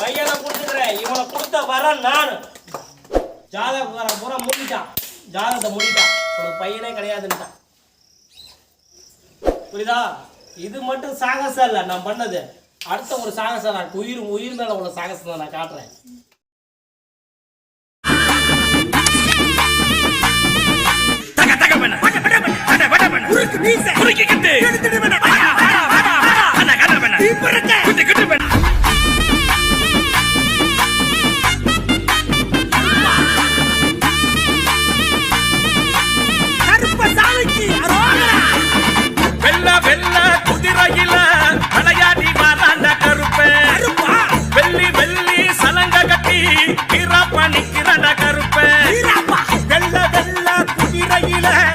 பையனை கொடுத்துக்கிறேன் இவனை கொடுத்த வர நான். வர பூரா முடிஞ்சான் ஜாதகத்தை முடிஞ்சான் உனக்கு பையனே கிடையாதுன்ட்டான் புரியுதா? இது மட்டும் சாகசம் இல்லை நான் பண்ணது. அடுத்த ஒரு சாகசம் நான் உயிர் உயிர் மேல உள்ள சாகசம் நான் காட்டுறேன். நீ 你来